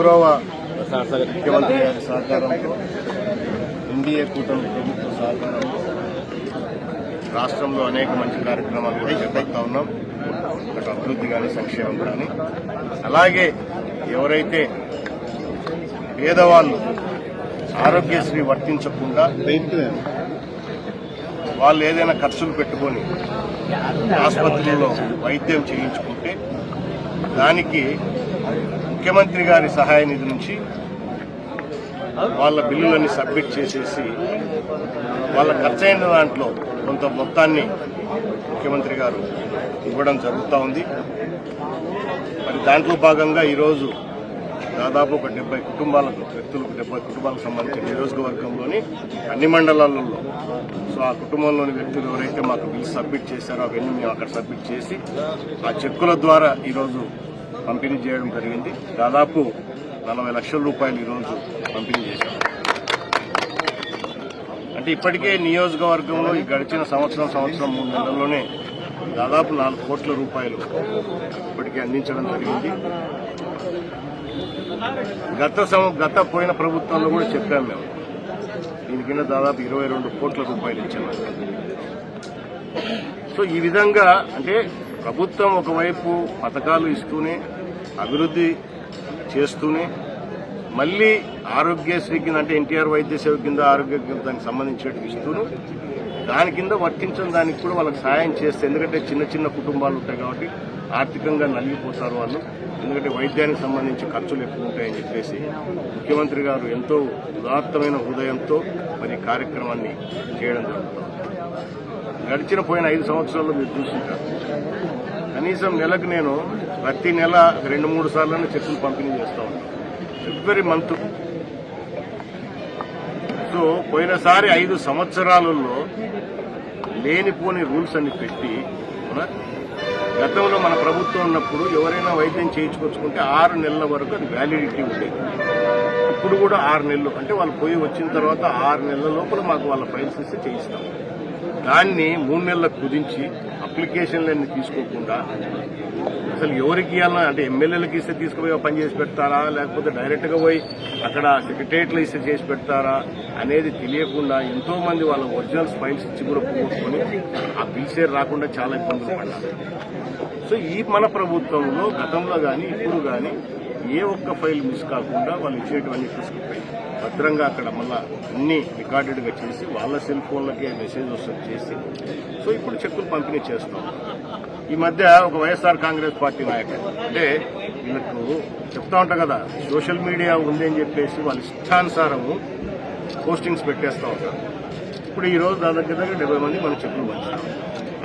గౌరవ ముఖ్యమంత్రి గారి సహకారంతో ఎన్డీఏ కూటమి ప్రభుత్వ సహకారంతో రాష్ట్రంలో అనేక మంచి కార్యక్రమాలు కూడా చేపడతా ఉన్నాం. అటు అభివృద్ధి కానీ సంక్షేమం కానీ అలాగే ఎవరైతే పేదవాళ్ళు ఆరోగ్యశ్రీ వర్తించకుండా వాళ్ళు ఏదైనా ఖర్చులు పెట్టుకొని ఆసుపత్రిలో వైద్యం చేయించుకుంటే దానికి ముఖ్యమంత్రి గారి సహాయ నిధి నుంచి వాళ్ళ బిల్లులన్నీ సబ్మిట్ చేసేసి వాళ్ళ ఖర్చైన దాంట్లో కొంత మొత్తాన్ని ముఖ్యమంత్రి గారు ఇవ్వడం జరుగుతూ ఉంది. మరి దాంట్లో భాగంగా ఈరోజు దాదాపు ఒక డెబ్బై కుటుంబాలకు వ్యక్తులకు డెబ్బై కుటుంబాలకు సంబంధించిన నియోజకవర్గంలోని అన్ని మండలాలలో సో ఆ కుటుంబంలోని వ్యక్తులు ఎవరైతే మాకు బిల్లు సబ్మిట్ చేశారో అవన్నీ మేము అక్కడ సబ్మిట్ చేసి ఆ చెక్కుల ద్వారా ఈరోజు పంపిణీ చేయడం జరిగింది. దాదాపు నలభై లక్షల రూపాయలు ఈరోజు పంపిణీ చేశాం. అంటే ఇప్పటికే నియోజకవర్గంలో ఈ గడిచిన సంవత్సరం సంవత్సరం మూడు నెలల్లోనే దాదాపు నాలుగు కోట్ల రూపాయలు ఇప్పటికే అందించడం జరిగింది. గత సం- గత పోయిన ప్రభుత్వంలో కూడా చెప్పాము మేము. దీనికైనా దాదాపు ఇరవై రెండు కోట్ల రూపాయలు ఇచ్చాము సో ఈ విధంగా అంటే ప్రభుత్వం ఒకవైపు పథకాలు ఇస్తూనే అభివృద్ధి చేస్తూనే మళ్ళీ ఆరోగ్యశ్రీ కింద అంటే ఎన్టీఆర్ వైద్య సేవ కింద ఆరోగ్య దానికి సంబంధించినట్టు ఇస్తూను. దాని కింద వర్తించిన దానికి కూడా వాళ్ళకి సాయం చేస్తే ఎందుకంటే చిన్న చిన్న కుటుంబాలు ఉంటాయి కాబట్టి ఆర్థికంగా నలిగిపోతారు వాళ్ళు. ఎందుకంటే వైద్యానికి సంబంధించి ఖర్చులు ఎక్కువ ఉంటాయని చెప్పేసి ముఖ్యమంత్రి గారు ఎంతో ఉదాత్తమైన హృదయంతో మరి కార్యక్రమాన్ని చేయడం జరుగుతుంది. గడిచిన పోయిన ఐదు సంవత్సరాల్లో మీరు చూసుకుంటారు కనీసం నెలకు నేను ప్రతి నెల రెండు మూడు సార్లు చెక్కులు పంపిణీ చేస్తా ఉంటాను ఫిబ్రవరి మంత్ సో పోయినసారి ఐదు సంవత్సరాలలో లేనిపోని రూల్స్ అన్ని పెట్టి గతంలో మన ప్రభుత్వం ఉన్నప్పుడు ఎవరైనా వైద్యం చేయించుకొచ్చుకుంటే ఆరు నెలల వరకు అది వ్యాలిడిటీ ఉండేది. ఇప్పుడు కూడా ఆరు నెలలు. అంటే వాళ్ళు పోయి వచ్చిన తర్వాత ఆరు నెలల లోపల మాకు వాళ్ళ ఫైల్స్ ఇస్తే చేయిస్తాం. దాన్ని మూడు నెలలకు కుదించి అప్లికేషన్లన్నీ తీసుకోకుండా అసలు ఎవరికి ఇవ్వాలన్నా అంటే ఎమ్మెల్యేలకు ఇస్తే తీసుకుపోయి పని చేసి పెడతారా? లేకపోతే డైరెక్ట్గా పోయి అక్కడ సెక్రటరియట్లో ఇస్తే చేసి పెడతారా అనేది తెలియకుండా ఎంతో మంది వాళ్ళ ఒరిజినల్ ఫైల్స్ ఇచ్చి కూడా పోగొట్టుకొని ఆ బిల్సే రాకుండా చాలా ఇబ్బందులు పడ్డారు. సో ఈ మన ప్రభుత్వంలో గతంలో కానీ ఇప్పుడు కానీ ఏ ఒక్క ఫైల్ మిస్ కాకుండా వాళ్ళు ఇచ్చేటువంటి తీసుకుపోయి భద్రంగా అక్కడ మళ్ళా అన్ని రికార్డెడ్గా చేసి వాళ్ళ సెల్ ఫోన్లకే మెసేజ్ వస్తుంది చేసి సో ఇప్పుడు చెక్కులు పంపిణీ చేస్తాం. ఈ మధ్య ఒక వైఎస్ఆర్ కాంగ్రెస్ పార్టీ నాయకుడు అంటే వీళ్ళకు చెప్తా ఉంటాం కదా సోషల్ మీడియా ఉంది అని చెప్పేసి వాళ్ళ ఇష్టానుసారము పోస్టింగ్స్ పెట్టేస్తూ ఉంటారు ఇప్పుడు ఈరోజు రోజు దగ్గర దగ్గర డెబ్బై మంది మనం చెప్పులు పంచుతాం.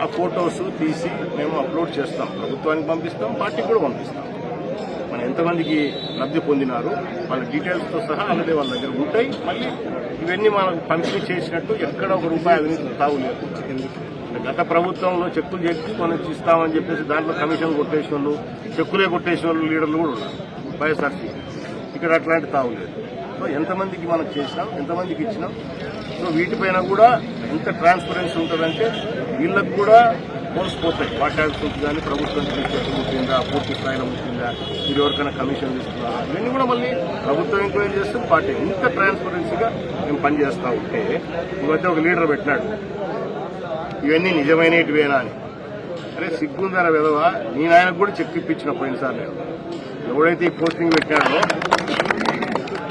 ఆ ఫొటోస్ తీసి మేము అప్లోడ్ చేస్తాం. ప్రభుత్వానికి పంపిస్తాం పార్టీకి కూడా పంపిస్తాం. ఎంతమందికి లబ్ధి పొందినారు వాళ్ళ డీటెయిల్స్తో సహా అలాగే వాళ్ళ దగ్గర ఉంటాయి. మళ్ళీ ఇవన్నీ మనం పంపిణీ చేసినట్టు ఎక్కడ ఒక రూపాయి అవినీతి తావు గత ప్రభుత్వంలో చెక్కులు చేసి మనం ఇస్తామని చెప్పేసి దాంట్లో కమిషన్ కొట్టేసిన వాళ్ళు చెక్కులే కొట్టేసిన వాళ్ళు లీడర్లు కూడా ఉన్నారు. వైఎస్ఆర్సీ. ఇక్కడ అట్లాంటి తావులేదు సో ఎంతమందికి మనం చేసినాం ఎంతమందికి ఇచ్చినాం? సో వీటిపైన కూడా ఎంత ట్రాన్స్పరెన్సీ ఉంటుందంటే వీళ్ళకు కూడా పోల్సిపోతాయి వాటాల్సి ఉంటుంది కానీ ప్రభుత్వం చెట్టు ముట్టిందా పూర్తి స్థాయిలో ముట్టిందా మీరు ఎవరికైనా కమిషన్ ఇస్తున్నారా ఇవన్నీ కూడా మళ్ళీ ప్రభుత్వం ఎంక్వైరీ చేస్తుంది పార్టీ ఇంత ట్రాన్స్పరెన్సీగా మేము పనిచేస్తా ఉంటే ఈ ఒక లీడర్ పెట్టినాడు. ఇవన్నీ నిజమైనటివేనా అని. అరే సిగ్గుందర విధవ నేను ఆయనకు కూడా చెక్ ఇప్పించిన పోయినసారి నేను. ఎవడైతే ఈ పోస్టింగ్ పెట్టాడో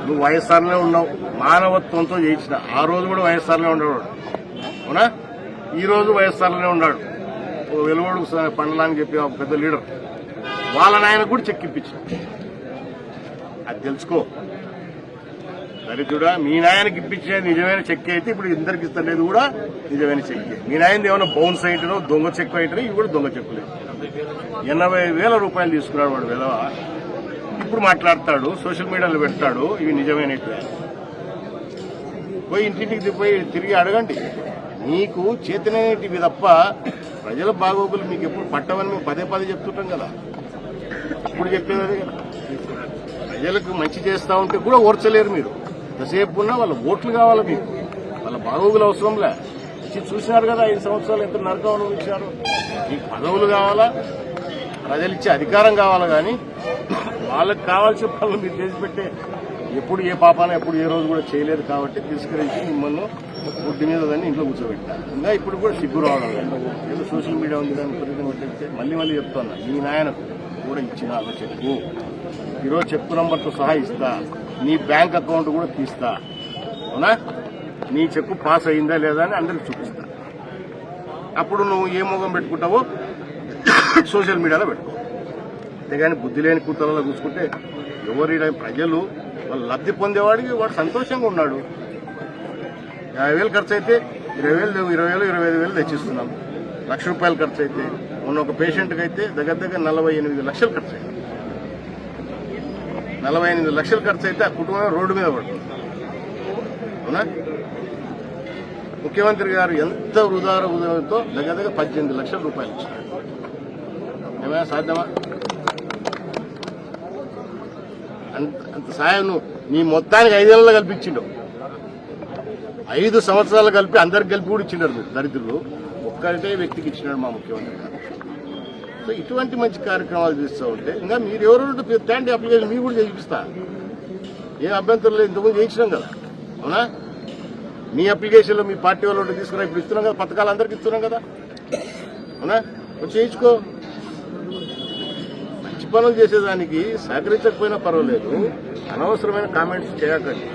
నువ్వు వైఎస్ఆర్లో ఉన్నావు. మానవత్వంతో చేయించిన ఆ రోజు కూడా వైఎస్ఆర్లో ఉండేవాడు. అవునా? ఈ రోజు వైఎస్ఆర్లోనే ఉన్నాడు. ఓ వెలువడు పండలాని చెప్పి ఒక పెద్ద లీడర్. వాళ్ళ నాయన కూడా చెక్ ఇప్పించారు అది తెలుసుకో. దరిద్రుడా మీ నాయనకి ఇప్పించే నిజమైన చెక్ అయితే ఇప్పుడు ఇద్దరికి ఇస్తలేదు కూడా నిజమైన చెక్. మీ నాయనది ఏమైనా బౌన్స్ అయిటనో దొంగ చెక్ అయిటనో ఇవి కూడా దొంగ చెక్కులేదు ఎనభై వేల రూపాయలు తీసుకున్నాడు వాడు విధవ ఇప్పుడు మాట్లాడతాడు సోషల్ మీడియాలో పెడతాడు ఇవి నిజమైన పోయి ఇంటింటికి పోయి తిరిగి అడగండి. నీకు చేతనైనటివి తప్ప ప్రజల బాగోగులు మీకు ఎప్పుడు పట్టవని మేము పదే పదే చెప్తుంటాం కదా. ఇప్పుడు చెప్పేది కదా. ప్రజలకు మంచి చేస్తా ఉంటే కూడా ఓర్చలేరు మీరు. ఎంతసేపు ఉన్నా వాళ్ళ ఓట్లు కావాలి మీకు. వాళ్ళ బాగోగులు అవసరంలే చూసినారు కదా ఐదు సంవత్సరాలు ఎంత నరకం అనుభవించారు. మీకు పదవులు కావాలా? ప్రజలు ఇచ్చే అధికారం కావాలా కానీ? వాళ్ళకి కావాల్సిన పనులు మీరు చేసి పెట్టే ఎప్పుడు ఏ పాపాన ఎప్పుడు ఏ రోజు కూడా చేయలేదు కాబట్టి తీసుకురించి మిమ్మల్ని ఫుడ్ మీద దాన్ని ఇంట్లో కూర్చోబెట్టా ఇంకా ఇప్పుడు కూడా సిగ్గు రావడం ఏదో సోషల్ మీడియా ఉంది దాన్ని విపరీతంగా పెట్టిస్తే మళ్ళీ మళ్ళీ చెప్తున్నా మీ నాయనకు కూడా ఇచ్చిన చెక్కు ఈరోజు చెప్పు నంబర్తో సహా ఇస్తా. నీ బ్యాంక్ అకౌంట్ కూడా తీస్తా. అవునా? నీ చెక్కు పాస్ అయిందా లేదా అని అందరికి చూపిస్తా. అప్పుడు నువ్వు ఏ ముఖం పెట్టుకుంటావో సోషల్ మీడియాలో పెట్టుకో. అంతేగాని బుద్ధి లేని కూతురలో కూర్చుకుంటే ఎవరి ప్రజలు వాళ్ళు లబ్ధి పొందేవాడికి వాడు సంతోషంగా ఉన్నాడు. యాభై వేలు ఖర్చు అయితే ఇరవై వేలు ఇరవై వేలు ఇరవై ఐదు వేలు తెచ్చిస్తున్నాం. లక్ష రూపాయలు ఖర్చు అయితే మొన్న ఒక పేషెంట్కి అయితే దగ్గర దగ్గర నలభై ఎనిమిది లక్షలు ఖర్చు అయింది నలభై ఎనిమిది లక్షలు ఖర్చు అయితే ఆ కుటుంబం రోడ్డు మీద పడుతుంది. అవునా? ముఖ్యమంత్రి గారు ఎంత ఉదార ఉదయంతో దగ్గర దగ్గర పద్దెనిమిది లక్షల రూపాయలు ఇచ్చినారు. ఏమైనా సాధ్యమా? అంత అంత సాయం నువ్వు. నీ మొత్తానికి ఐదేళ్ళలో కల్పించిండు. ఐదు సంవత్సరాలు కలిపి అందరికి కలిపి కూడా ఇచ్చినారు మీరు దరిద్రులు. ఒక్కటే వ్యక్తికి ఇచ్చినాడు మా ముఖ్యమంత్రి గారు. సో ఇటువంటి మంచి కార్యక్రమాలు చేస్తూ ఉంటే ఇంకా మీరు ఎవరు తేండి అప్లికేషన్ మీరు కూడా చేయిస్తా. ఏం అభ్యంతరం లేదు ఇంతకుముందు చేయించినాం కదా. అవునా? మీ అప్లికేషన్లో మీ పార్టీ వాళ్ళు ఉంటే తీసుకురా ఇప్పుడు ఇస్తున్నాం కదా పథకాలు అందరికి ఇస్తున్నాం కదా. అవునా? వచ్చి చేయించుకో. మంచి పనులు చేసేదానికి సహకరించకపోయినా పర్వాలేదు. అనవసరమైన కామెంట్స్ చేయకండి.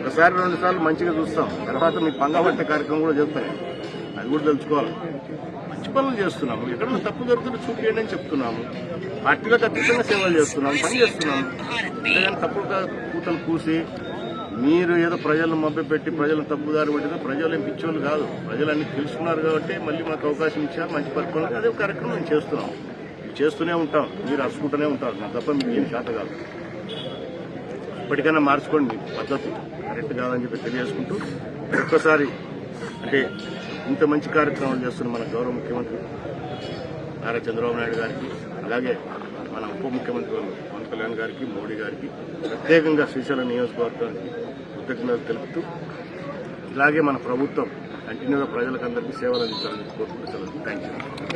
ఒకసారి రెండు సార్లు మంచిగా చూస్తాం. తర్వాత మీ పంగబట్టే కార్యక్రమం కూడా చెప్తాయి అది కూడా తెలుసుకోవాలి. మంచి పనులు చేస్తున్నాము. ఎక్కడ తప్పు జరుగుతుంటే చూపియండి అని చెప్తున్నాము. పార్టీలో ఖచ్చితంగా సేవలు చేస్తున్నాము పని చేస్తున్నాము. అంతేగాని తప్పుడు కూతలు కూసి మీరు ఏదో ప్రజలను మభ్యపెట్టి ప్రజలను తప్పుదారి పట్టిన ప్రజలు ఏం పిచ్చోళ్ళు కాదు. ప్రజలు అన్ని తెలుసుకున్నారు కాబట్టి మళ్ళీ మాకు అవకాశం ఇచ్చారు మంచి పరిపాలన. అదే కార్యక్రమం మేము చేస్తున్నాం. చేస్తూనే ఉంటాం. మీరు అరుచుకుంటూనే ఉంటారు. నా తప్ప మీకు ఏం శాత కాదు. ఇప్పటికైనా మార్చుకోండి. మీ పద్ధతి కరెక్ట్ కాదని చెప్పి తెలియజేసుకుంటూ ఒక్కసారి అంటే ఇంత మంచి కార్యక్రమాలు చేస్తున్న మన గౌరవ ముఖ్యమంత్రి నారా చంద్రబాబు నాయుడు గారికి అలాగే మన ఉప ముఖ్యమంత్రి పవన్ కళ్యాణ్ గారికి మోడీ గారికి ప్రత్యేకంగా శ్రీశైలం నియోజకవర్గానికి కృతజ్ఞతలు తెలుపుతూ ఇలాగే మన ప్రభుత్వం కంటిన్యూగా ప్రజలకు అందరికీ సేవలు అందించాలని కోరుకుంటున్నాను థ్యాంక్ యూ